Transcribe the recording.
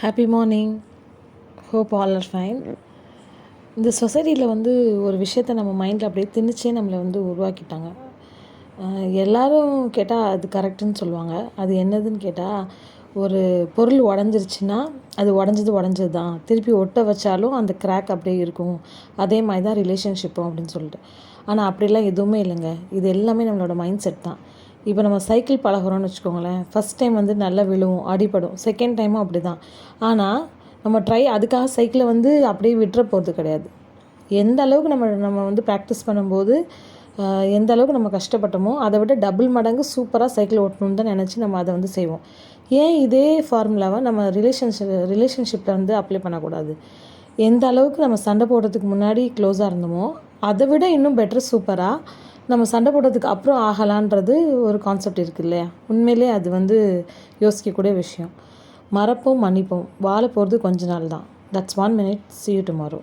Happy morning hope all are fine இந்த சொசைட்டியில் வந்து ஒரு விஷயத்த நம்ம மைண்டில் அப்படியே திணிச்சே நம்மளை வந்து உருவாக்கிட்டாங்க. எல்லோரும் எல்லாரும் கேட்டால் அது கரெக்டுன்னு சொல்லுவாங்க. அது என்னதுன்னு கேட்டால் ஒரு பொருள் உடஞ்சிருச்சுன்னா அது உடஞ்சது உடஞ்சது தான் திருப்பி ஒட்ட வச்சாலும் அந்த கிராக் அப்படியே இருக்கும். அதே மாதிரி தான் ரிலேஷன்ஷிப்பும் அப்படின்னு சொல்லிட்டு. ஆனால் அப்படிலாம் எதுவுமே இல்லைங்க. இது எல்லாமே நம்மளோட மைண்ட் செட் தான். இப்போ நம்ம சைக்கிள் பழகுறோம்னு வச்சுக்கோங்களேன் ஃபஸ்ட் டைம் வந்து நல்லா விழுவும் அடிபடும். செகண்ட் டைமும் அப்படி தான் ஆனால் நம்ம ட்ரை அதுக்காக சைக்கிளை வந்து அப்படியே விட்டுற போகிறது கிடையாது. எந்த அளவுக்கு நம்ம நம்ம வந்து ப்ராக்டிஸ் பண்ணும்போது எந்த அளவுக்கு நம்ம கஷ்டப்பட்டோமோ அதை விட டபுள் மடங்கு சூப்பராக சைக்கிள் ஓட்டணும்னு தான் நினச்சி நம்ம அதை வந்து செய்வோம். ஏன் இதே ஃபார்முலாவை நம்ம ரிலேஷன்ஷிப் ரிலேஷன்ஷிப்பில் வந்து அப்ளை பண்ணக்கூடாது? எந்த அளவுக்கு நம்ம சண்டை போடுறதுக்கு முன்னாடி க்ளோஸாக இருந்தோமோ அதை விட இன்னும் பெட்டர் சூப்பராக நம்ம சண்டை போடுறதுக்கு அப்புறம் ஆகலான்றது ஒரு கான்செப்ட் இருக்குது இல்லையா உண்மையிலே அது வந்து யோசிக்கக்கூடிய விஷயம். மறப்போம் மன்னிப்போம். வாழ போகிறது கொஞ்ச நாள் தான் that's one minute see you tomorrow